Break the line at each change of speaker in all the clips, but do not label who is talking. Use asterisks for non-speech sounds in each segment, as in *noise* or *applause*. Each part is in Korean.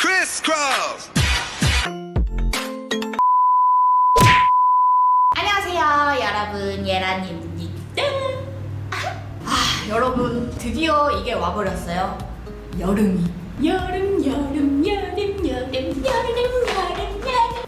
Crisscross.
안녕하세요 여러분. 예란입니다. 아 여러분 드디어 이게 와버렸어요. 여름이. 여름 여름 여름 여름 여름 여름 여름.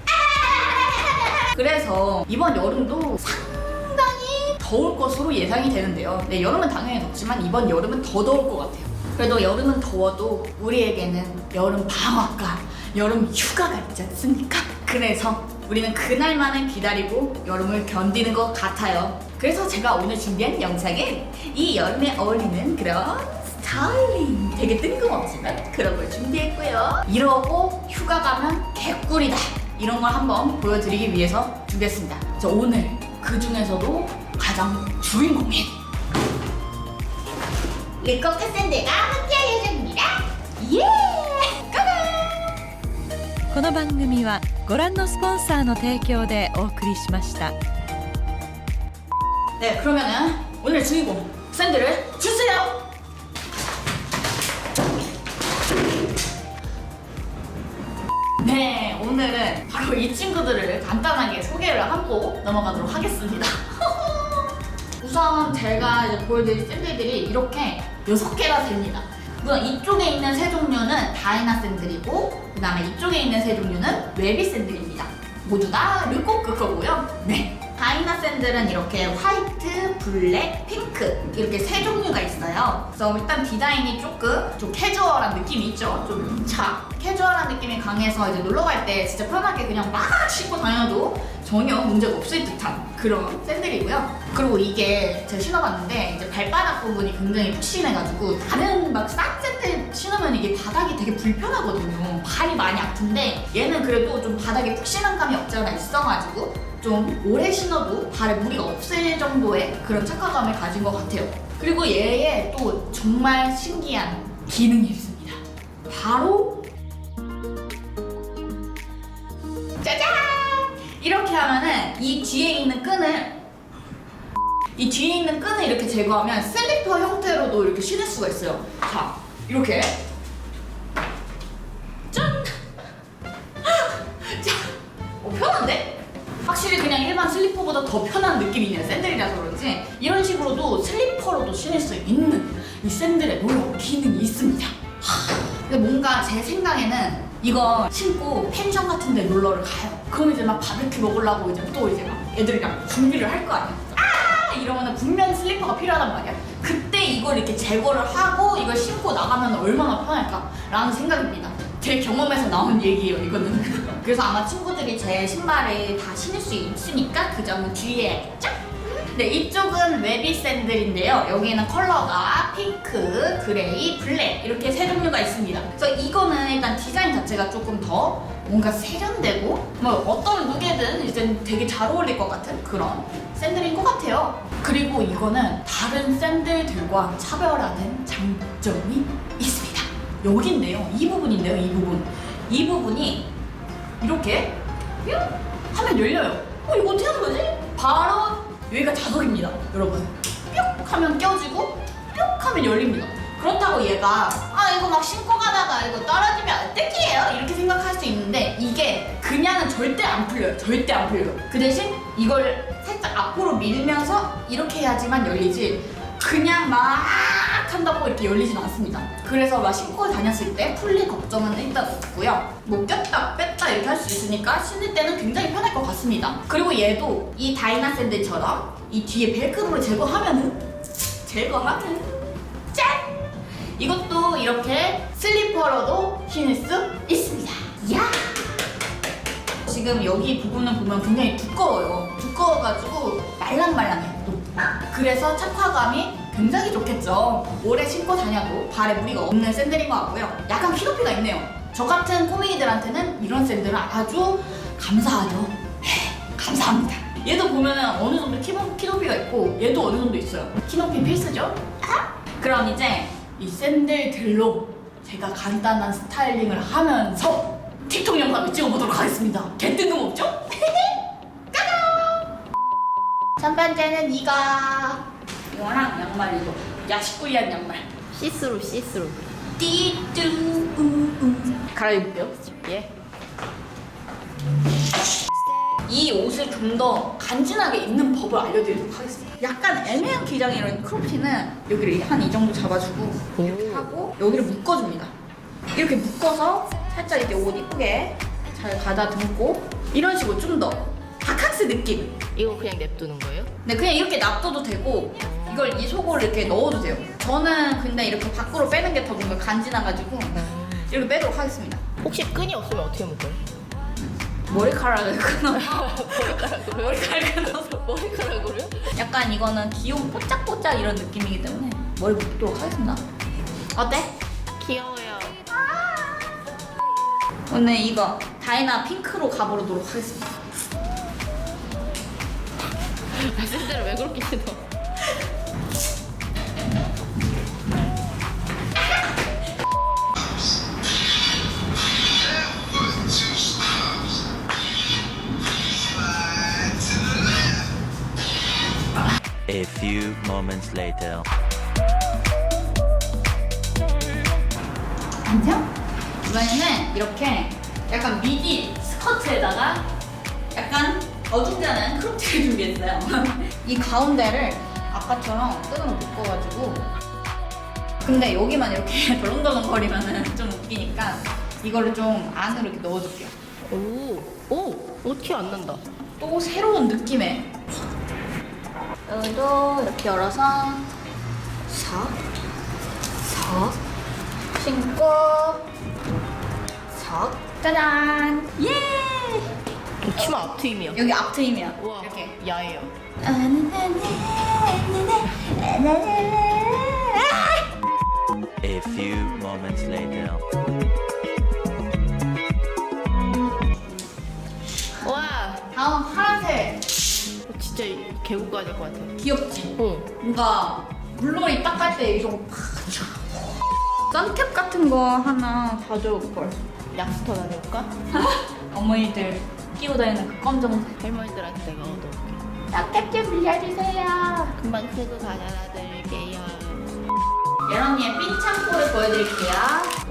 아! 그래서 이번 여름도 상당히 더울 것으로 예상이 되는데요. 네 여름은 당연히 덥지만 이번 여름은 더 더울 것 같아요 그래도 여름은 더워도 우리에게는 여름 방학과 여름 휴가가 있지 않습니까? 그래서 우리는 그날만을 기다리고 여름을 견디는 것 같아요. 그래서 제가 오늘 준비한 영상은 이 여름에 어울리는 그런 스타일링 되게 뜬금없지만 그런 걸 준비했고요. 이러고 휴가 가면 개꿀이다. 이런 걸 한번 보여드리기 위해서 준비했습니다. 저 오늘 그 중에서도 가장 주인공인 리코크 샌드가
この番組はご覧のスポンサーの提供でお送りしました
네, 그러면은 오늘 주인공 샌드를 주세요. 네, 오늘은 바로 이 친구들을 간단하게 소개를 하고 넘어가도록 하겠습니다. *laughs* 우선 제가 이제 보여드릴 샌들들이 이렇게 여섯 개가 됩니다. 우선 이쪽에 있는 세 종류는 다이나 샌들이고 그 다음에 이쪽에 있는 세 종류는 웨비 샌들입니다. 모두 다 르코크 거고요. 네. 다이나 샌들은 이렇게 화이트, 블랙, 핑크 이렇게 세 종류가 있어요. 그래서 일단 디자인이 조금 좀 캐주얼한 느낌이 있죠. 좀 자, 캐주얼한 느낌이 강해서 이제 놀러 갈 때 진짜 편하게 그냥 막 신고 다녀도 전혀 문제가 없을 듯한 그런 샌들이고요. 그리고 이게 제가 신어봤는데 이제 발바닥 부분이 굉장히 푹신해가지고 다른 막 싼 샌들 신으면 이게 바닥이 되게 불편하거든요. 발이 많이 아픈데 얘는 그래도 좀 바닥에 푹신한 감이 없지 않아 있어가지고 좀 오래 신어도 발에 무리가 없을 정도의 그런 착화감을 가진 것 같아요. 그리고 얘의 또 정말 신기한 기능이 있습니다. 바로 이렇게 하면은 이 뒤에 있는 끈을 이 뒤에 있는 끈을 이렇게 제거하면 슬리퍼 형태로도 이렇게 신을 수가 있어요. 자, 이렇게 짠! *laughs* 자, 어, 편한데? 확실히 그냥 일반 슬리퍼보다 더 편한 느낌이네요. 샌들이라서 그런지 이런 식으로도 슬리퍼로도 신을 수 있는 이 샌들의 놀라운 기능이 있습니다. 하, 근데 뭔가 제 생각에는 이거 신고 펜션 같은 데 놀러를 가요. 그럼 이제 막 바베큐 먹으려고 이제 또 이제 막 애들이랑 준비를 할 거 아니야. 아! 이러면 분명히 슬리퍼가 필요하단 말이야. 그때 이걸 이렇게 제거를 하고 이걸 신고 나가면 얼마나 편할까? 라는 생각입니다. 제 경험에서 나온 얘기예요, 이거는. *laughs* 그래서 아마 친구들이 제 신발을 다 신을 수 있으니까 그 점은 주의해야겠죠? 네, 이쪽은 웨비 샌들인데요. 여기는 컬러가 핑크, 그레이, 블랙 이렇게 세 종류가 있습니다. 그래서 이거는 일단 디자인 자체가 조금 더 뭔가 세련되고 뭐 어떤 룩에든 이제 되게 잘 어울릴 것 같은 그런 샌들인 것 같아요. 그리고 이거는 다른 샌들들과 차별화된 장점이 있습니다. 여기인데요. 이 부분인데요. 이 부분. 이 부분이 이렇게 뿅 하면 열려요. 어 이거 어떻게 하는 거지? 바로 여기가 자석입니다, 여러분. 뿅 하면 껴지고 뿅 하면 열립니다. 그렇다고 얘가 아 이거 막 신고 가다가 이거 떨어지면 어떡해요? 이렇게 생각할 수 있는데 이게 그냥은 절대 안 풀려요. 절대 안 풀려요. 그 대신 이걸 살짝 앞으로 밀면서 이렇게 해야지만 열리지 그냥 막 한다고 이렇게 열리진 않습니다. 그래서 막 신고 다녔을 때 풀릴 걱정은 일단 없고요. 뭐 꼈다 뺐다 이렇게 할 수 있으니까 신을 때는 굉장히 편할 것 같습니다. 그리고 얘도 이 다이나 샌들처럼 이 뒤에 벨크로를 제거하면은 제거하면 짠! 이것도 이렇게 슬리퍼로도 신을 수 있습니다. 야! 지금 여기 부분을 보면 굉장히 두꺼워요. 두꺼워가지고 말랑말랑해. 또. 그래서 착화감이 굉장히 좋겠죠. 오래 신고 다녀도 발에 무리가 없는 샌들인 것 같고요. 약간 키높이가 있네요. 저 같은 꼬맹이들한테는 이런 샌들은 아주 감사하죠. 네, 감사합니다. 얘도 보면은 어느 정도 키, 키높이가 있고 얘도 어느 정도 있어요. 키높이 필수죠. 아? 그럼 이제 이 샌들들로 제가 간단한 스타일링을 하면서 틱톡 영상을 찍어보도록 하겠습니다. 개 뜬금없죠? 첫 번째는 이거 이거랑 양말 이거. 야식구이한 양말.
시스루 시스루
띠뚜 우우 갈아입을게요.
예.
이 옷을 좀 더 간지나게 입는 법을 알려드리도록 하겠습니다. 약간 애매한 기장의 이런 크롭티는 여기를 한 이 정도 잡아주고 이렇게 하고 여기를 묶어줍니다. 이렇게 묶어서 살짝 이렇게 옷 이쁘게 잘 가다듬고 이런 식으로 좀 더 바캉스 느낌.
이거 그냥 냅두는 거예요?
네, 그냥 이렇게 놔둬도 되고 이걸 이 속을 이렇게 넣어도 돼요. 저는 근데 이렇게 밖으로 빼는 게 더 뭔가 간지나가지고 이렇게 빼도록 하겠습니다.
혹시 끈이 없으면 어떻게 묶어요?
머리카락을 *laughs* 끊어서 머리카락을 끊어서
머리카락으로요?
약간 이거는 귀여운 뽀짝뽀짝 이런 느낌이기 때문에 머리 묶도록 하겠습니다. 어때?
귀여워요.
오늘 이거 다이나 핑크로 가보도록 하겠습니다.
말씀대로 왜 그렇게 신어?
A few moments later.
안녕? 이번에는 이렇게 약간 미디 스커트에다가 약간 어중간한 크롭티를 준비했어요. *laughs* 이 가운데를 아까처럼 끈으로 묶어가지고 근데 여기만 이렇게 *laughs* 덜렁덜렁거리면 좀 웃기니까 이거를 좀 안으로 이렇게 넣어줄게요.
오, 오, 어티 안 난다.
또 새로운 느낌의 여기도 이렇게 열어서 석, 석 신고 석 짜잔 예
치마 앞트임이야.
여기 앞트임이야
우와,
이렇게
야해요.
A few moments later.
와,
다음 파란색
진짜 가야 될것 같아.
귀엽지?
어.
뭔가 물놀이 딱 갈 때 이런 거 선캡 같은 거 하나 가져올 걸
약수터 다녀올까? *laughs*
어머니들 끼고 다니는 그 검정색
할머니들한테 내가 얻어올게.
선캡 좀 빌려주세요
금방 크고 가져다 드릴게요.
예런이의 핀 창고를 보여드릴게요.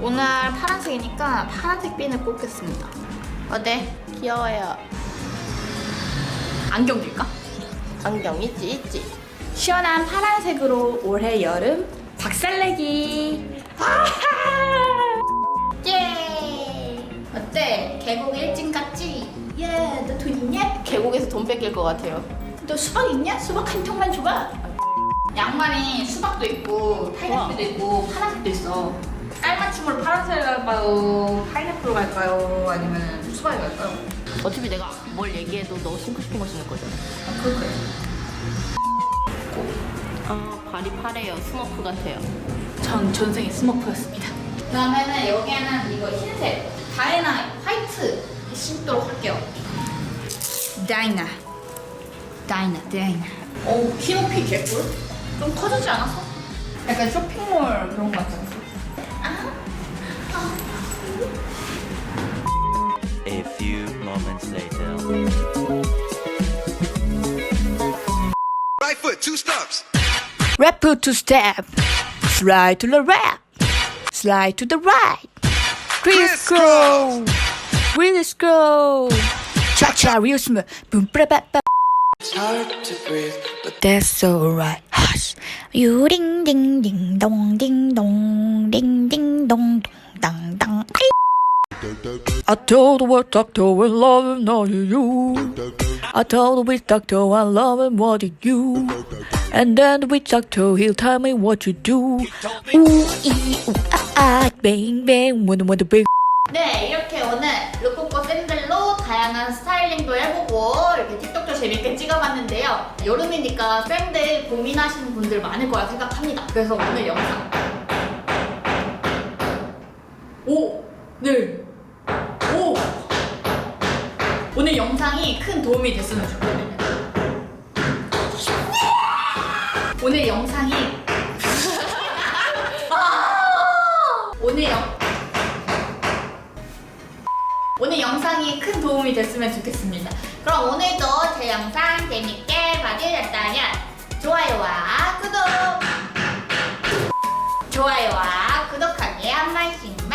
오늘 파란색이니까 파란색 핀을 꽂겠습니다. 어때?
귀여워요.
안경 들까?
안경 있지, 있지.
시원한 파란색으로 올해 여름 박살내기. 예. 어때? 계곡 일진 같지? 예. 너 돈 있냐?
계곡에서 돈 뺏길 것 같아요.
너 수박 있냐? 수박 한 통만 줘봐. 양말이 수박도 있고 파인애플도 있고 파란색도 있어. 깔맞춤으로 파란색 갈까요? 파인애플 갈까요? 아니면 수박이 갈까요?
어차피 내가 뭘 얘기해도 너 신고 싶은 거 신을 거잖아.
아, 거예요.
아, 발이 파래요. 스머프 같아요.
전 전생에 스머프였습니다. 그다음에는 여기에는 이거 흰색 다이나 화이트 신도록 할게요. 다이나, 다이나, 다이나. 오 키높이 개꿀. 좀 커지지 않았어? 약간 쇼핑몰 그런 거 같잖아.
Wednesday Hill.
Right foot, two steps.
Rap, foot, two step. Slide to the right. Slide to the right. Crisscross. Crisscross. Cha cha, real smooth. Boom, ba ba ba.
It's hard to breathe, but
that's alright. Hush.
You ding ding ding dong ding dong ding ding dong dong dong. dang.
I told the word doctor and love him, not you. I told the witch doctor I love him, what did you? And then the witch doctor, he'll tell me what to do.
우이우아아
뱅뱅, 뭐도 뭐도 뱅. 네, 이렇게 오늘 루코코 샌들로 다양한 스타일링도 해보고 이렇게 틱톡도 재밌게 찍어봤는데요. 여름이니까 샌들 고민하시는 분들 많을 거라 생각합니다. 그래서 오늘 영상 오, 네, 오. 오늘 영상이 큰 도움이 됐으면 좋겠네요. 오늘 영상이 아! *laughs* 오늘 영 오늘 영상이 큰 도움이 됐으면 좋겠습니다. 그럼 오늘도 제 영상 재밌게 봐주셨다면 좋아요와 구독 좋아요와 구독하기 한 마리씩